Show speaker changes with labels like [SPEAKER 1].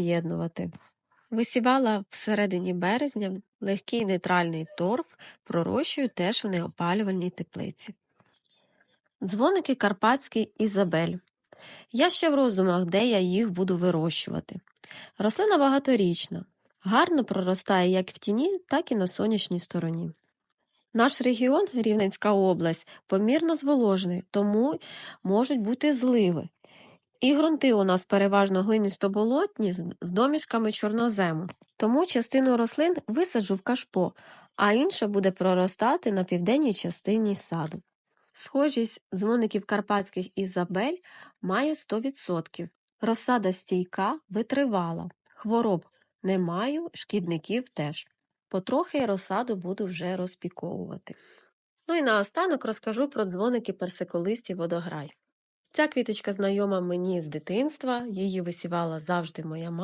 [SPEAKER 1] поєднувати. Висівала всередині березня легкий нейтральний торф, пророщую теж у неопалювальній теплиці. Дзвоники карпатський Ізабель. Я ще в роздумах, де я їх буду вирощувати. Рослина багаторічна, гарно проростає як в тіні, так і на сонячній стороні. Наш регіон, Рівненська область, помірно зволожений, тому можуть бути зливи. І ґрунти у нас переважно глиністо-болотні з домішками чорнозему. Тому частину рослин висаджу в кашпо, а інша буде проростати на південній частині саду. Схожість дзвоників карпатських Ізабель має 100%. Розсада стійка, витривала. Хвороб не маю, шкідників теж. Потрохи розсаду буду вже розпіковувати. Ну і наостанок розкажу про дзвоники персиколистів водограй. Ця квіточка знайома мені з дитинства, її висівала завжди моя мама.